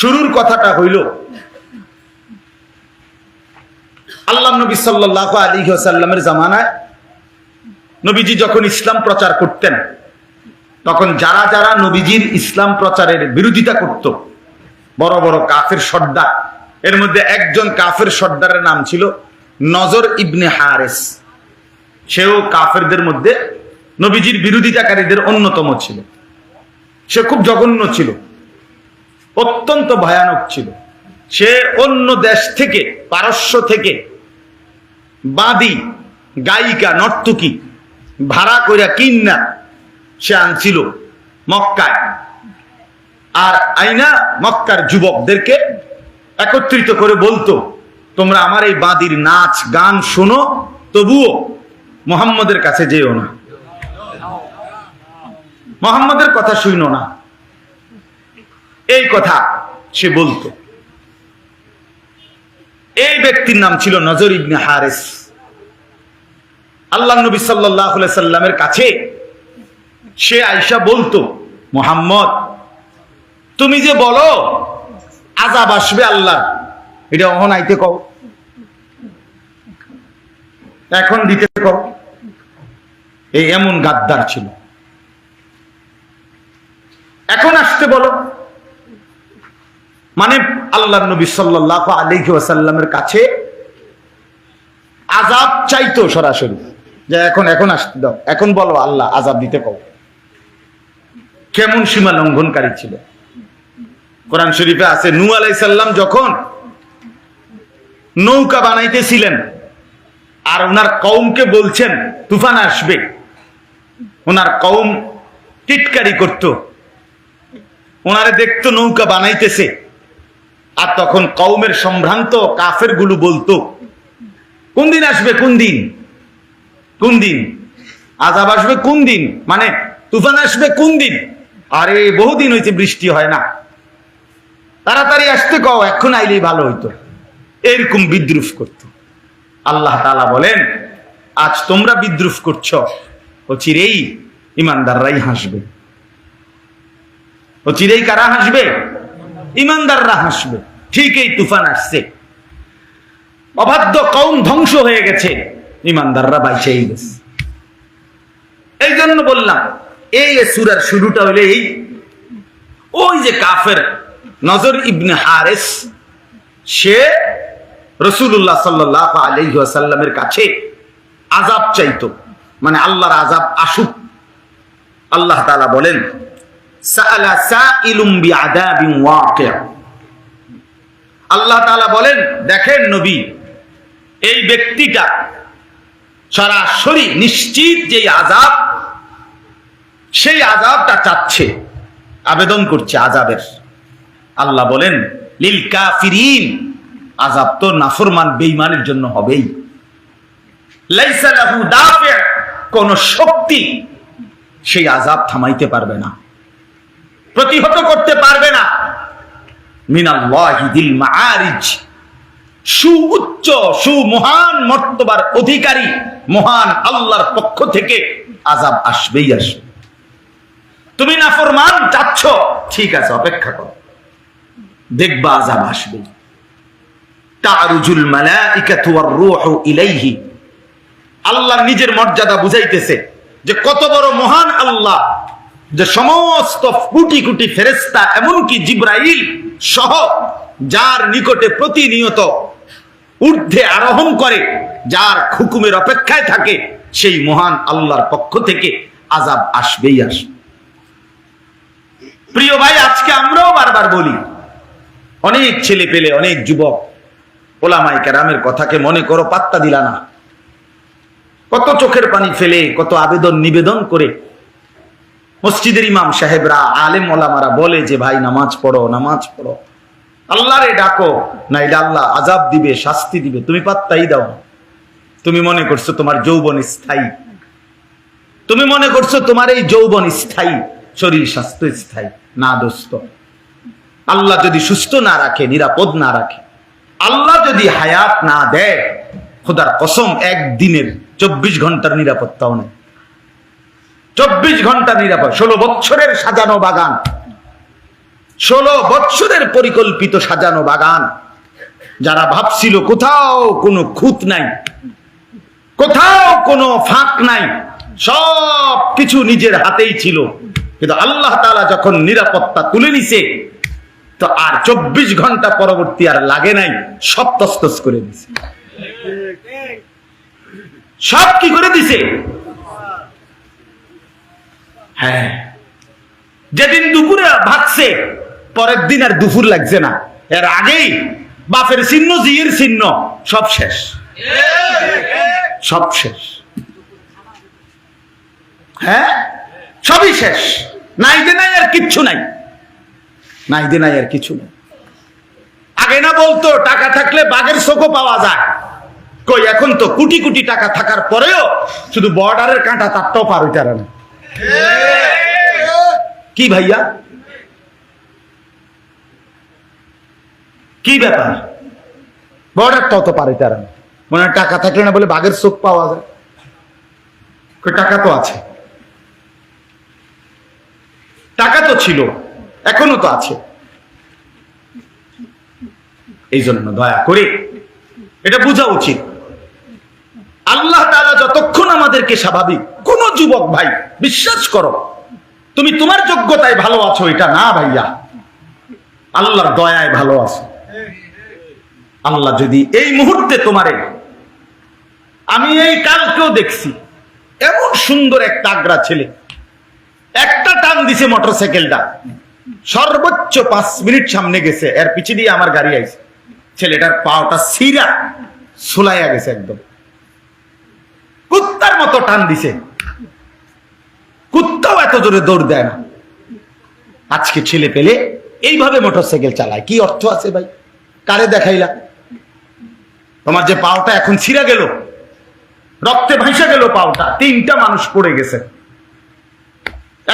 শুরুর কথাটা হইল, আল্লাহ নবী সাল্লাহ আলী সাল্লামের জামানায় নবীজি যখন ইসলাম প্রচার করতেন, তখন যারা যারা নবীজির ইসলাম প্রচারের বিরোধিতা করত, বড় বড় কাফের সর্দার, এর মধ্যে একজন কাফের সর্দারের নাম ছিল নজর ইবনে হারেস। সেও কাফেরদের মধ্যে নবীজির বিরোধিতাকারীদের অন্যতম ছিল। সে খুব জঘন্য ছিল। অত্যন্ত ভয়ানক ছিল। সে অন্য দেশ থেকে, পারস্য থেকে বাদি, গায়িকা, নর্তকী ভাড়া কইরা কিন্না সে আনছিল মক্কায়। আর আইনা মক্কার যুবকদেরকে একত্রিত করে বলতো, তোমরা আমার এই বাদির নাচ, গান শোনো, তবুও মোহাম্মদের কাছে যেও না। মোহাম্মদের কথা শুনো না। এই কথা সে বলতো। এই ব্যক্তির নাম ছিল নজর ইবনে হারেস। আল্লাহ নবী সাল্লাহ সাল্লামের কাছে সে আয়সা বলতো, মোহাম্মদ, তুমি যে বলো আজাব আসবে আল্লাহ এটা অহন আইতে কও। এখন দিতে কও। এই এমন গাদ্দার ছিল। এখন আসতে বলো। মানে আল্লাহ নবী সাল্লাহ আলহি ওয়াসাল্লামের কাছে আজাব চাইতো সরাসরি। যে এখন এখন আসতে দাও, এখন বলো আল্লাহ আজাব দিতে কও। কেমন সীমা লঙ্ঘনকারী ছিল। কোরআন শরীফে আছে নু আলাইসাল্লাম যখন নৌকা বানাইতেছিলেন, আর ওনার কৌমকে বলছেন, তুফান আসবে। ওনার কৌম টিটকারি করত। ওনারে দেখতো নৌকা বানাইতেছে। আর তখন কৌমের সম্ভ্রান্ত কাফেরগুলো বলতো, কোন দিন আসবে? কোন দিন? কোন দিন? আজাব আসবে কোন দিন? মানে তুফান আসবে কোন দিন? আরে, বহুদিন হয়েছে বৃষ্টি হয় না। তাড়াতাড়ি আসতে কও, এখন আইলেই ভালো হইতো। এরকম বিদ্রুপ করত। আল্লাহ তালা বলেন, আজ তোমরা বিদ্রুপ করছ। ও চিরেই ইমানদাররাই হাসবে। ও চিরেই কারা হাসবে? ইমানদাররা হাসবে। ঠিক এই তুফান আসছে। অবাধ্য কৌম ধ্বংস হয়ে গেছে। ইমানদাররা বাইচেই গেছে। এই জন্য বললাম, এই সুরার শুরুটা হলে এই। ওই যে কাফের নজর ইবনে হারেস, সে রসুল্লাহ সাল্লাহ আলহাসাল্লামের কাছে আজাব চাইতো। মানে আল্লাহর আজাব আসুক। আল্লাহ তালা বলেন আল্লাহ বলেন, দেখেন নবী, এই ব্যক্তিটা সরাসরি নিশ্চিত যে আজাব সেই আজাবটা চাচ্ছে, আবেদন করছে আজাবের আল্লাহ বলেন, লিল কাফিরিন আজাব তো নাফরমান বেইমানের জন্য হবেই। কোন শক্তি সেই আজাব থামাইতে পারবে না। প্রতিহত করতে পারবে না। মর্তবার অধিকারী, মহান আল্লাহর পক্ষ থেকে আজাব আসবেই আসবে। তুমি নাফরমান চাচ্ছ? ঠিক আছে, অপেক্ষা দেখবা আজাব আসবে। ইলাইহি। আল্লাহ নিজের মর্যাদা বুঝাইতেছে যে কত বড় মহান আল্লাহ যে সমস্ত কোটি কোটি ফেরেস্তা এমনকি জিব্রাইল সহ, যার নিকটে প্রতিনিয়ত ঊর্ধ্বে আরোহণ করে, যার হুকুমের অপেক্ষায় থাকে, সেই মহান আল্লাহর পক্ষ থেকে আজাব আসবেই আসবে। প্রিয় ভাই, আজকে আমরাও বারবার বলি, অনেক ছেলে পেলে, অনেক যুবক ওলামাই কেরামের কথাকে মনে করো, পাত্তা দিলা না। কত চোখের পানি ফেলে, কত আবেদন নিবেদন করে মসজিদের ইমাম সাহেবরা, আলেম ওলামারা বলে যে, ভাই, নামাজ পড়ো নামাজ পড়ো। আল্লাহরে ডাকো না এটা আল্লাহ আজাব দিবে, শাস্তি দিবে। তুমি পাত্তাই দাও তুমি মনে করছ তোমার যৌবন স্থায়ী। তুমি মনে করছ তোমার এই যৌবন স্থায়ী। শরীর স্বাস্থ্য স্থায়ী। না, দোস্ত। আল্লাহ যদি সুস্থ না রাখে, নিরাপদ না রাখে, আল্লাহ যদি হায়াত না দেয়, খোদার কসম, একদিনের চব্বিশ ঘণ্টার নিরাপত্তাও নেই। চব্বিশ ঘণ্টা নিরাপদ, ষোলো বছরের সাজানো বাগান। ষোলো বৎসরের পরিকল্পিত সাজানো বাগান। যারা ভাবছিল কোথাও কোনো খুঁত নাই, কোথাও কোনো ফাঁক নাই, সব কিছু নিজের হাতেই ছিল। কিন্তু আল্লাহ তাআলা যখন নিরাপত্তা তুলে নিছে, তো আর চব্বিশ ঘণ্টা পরবর্তী আর লাগে নাই, সব তস্তস করে দিছে। সব কি করে দিছে? হ্যাঁ। যেদিন দুপুরে ভাগছে, পরের দিন আর দুপুর লাগছে না। এর আগেই বাপের চিহ্ন জিয়ের চিহ্ন, সব শেষ। সব শেষ। হ্যাঁ? সবই শেষ। নাই দে নাই আর কিচ্ছু নাই। নাই দে নাই আর কিছু নাই। আগে না বলতো, টাকা থাকলে বাঘের চোখও পাওয়া যায়। কই, এখন তো কোটি কোটি টাকা থাকার পরেও শুধু বর্ডারের কাঁটা তারটাও পার হইতে না। কি ভাইয়া? কি ব্যাপার? বর্ডারটাও তো পার না। মনে টাকা থাকলে না বলে বাঘের চোখ পাওয়া যায়। টাকা তো আছে। টাকা তো ছিল, এখনও তো আছে। এই জন্য দয়া করে এটা বোঝা উচিত। আল্লাহ তাআলা যতক্ষণ আমাদেরকে স্বাভাবিক যুবক ভাই, বিশ্বাস করো, তুমি তোমার যোগ্যতায় ভালো আছো, এটা না ভাইয়া। আল্লাহর দয়ায় ভালো আছো। আল্লাহ যদি এই মুহূর্তে তোমারে, আমি এই কালকেও দেখছি, এমন সুন্দর এক তাগড়া ছেলে, একটা টান দিছে মোটরসাইকেলটা, সর্বোচ্চ পাঁচ মিনিট সামনে গেছে, এর পিছে দিয়ে আমার গাড়ি আইছে। ছেলেটার পাওটা সিরা, সুলাইয়া গেছে একদম। কুত্তার মতো টান দিছে। কুত্তাও এত জোরে দৌড় দেয় না। আজকে ছেলে পেলে এইভাবে মোটরসাইকেল চালায়। কি অর্থ আছে ভাই? কারে দেখাইলা? তোমার যে পাওটা এখন ছিঁড়া গেল, রক্তে ভাসা গেল পাওটা, তিনটা মানুষ পড়ে গেছে।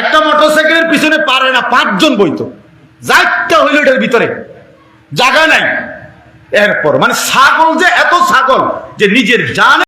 একটা মোটরসাইকেলের পিছনে পারে না, পাঁচজন বইতো যাইটা হইল এটার ভিতরে, জায়গা নাই। এরপর মানে ছাগল যে, এত ছাগল যে নিজের জান